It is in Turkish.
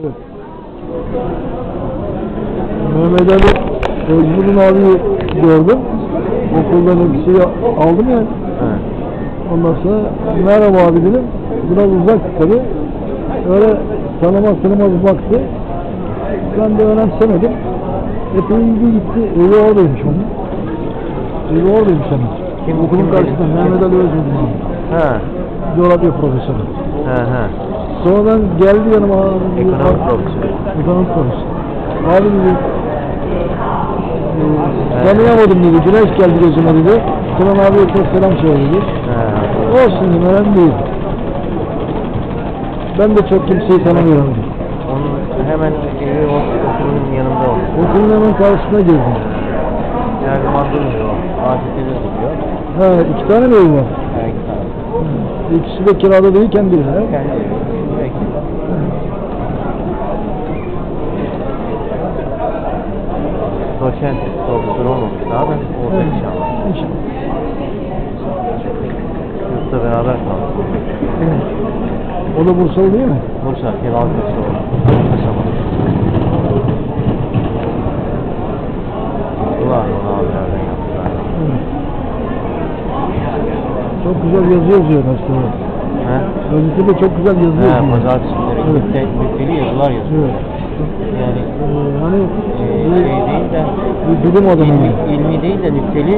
Evet. Mehmet Ali Özgür'ün abiyi gördüm. Okuldan bir şey aldım ya. Evet. Ondan sonra merhaba abi dedim. Biraz uzak tabi. Öyle tanımaz tanımaz baktı. Ben de önemsemedim. Epey ilgi gitti. Evi oradaymış onun. Evi oradaymış onun. Kim- Okulun karşısında? Mehmet Ali Özgür'ün abi. He. Coğrafya profesörü. He he. Sonradan geldi yanıma. Ekonomi profesörü. Ekonomi profesörü. Abi dedi, e, tanıyamadım dedi. Güneş geldi gözüme dedi. Turan abiye çok selam söyle dedi. He. Olsun dedim, önemli değil. Ben de çok kimseyi tanımıyorum. dedi. Onun hemen evi o okulun yanında oldu. Okulun hemen karşısına girdim. Zaman durmuyor o. Afet'te de duruyor. Ha, iki tane mi ev var? İkisi de kirada değil, kendi evi. ha? Kendi evi. Peki. Doçent profesör olmamış daha da oldu Evet. inşallah. İnşallah. Yurtta beraber kaldık. Evet. O da Bursalı değil mi? Bursa, Kemal Bursa Çok güzel yazı yazıyor gazetede. He? Gazetede çok güzel yazı He, yazıyor. pazartesi günleri Evet. müpte, müpteli yazılar yazıyor. Evet. Yani Ee, hani e, şey değil de bir bilim adamı. ilmi, ilmi değil de müpteli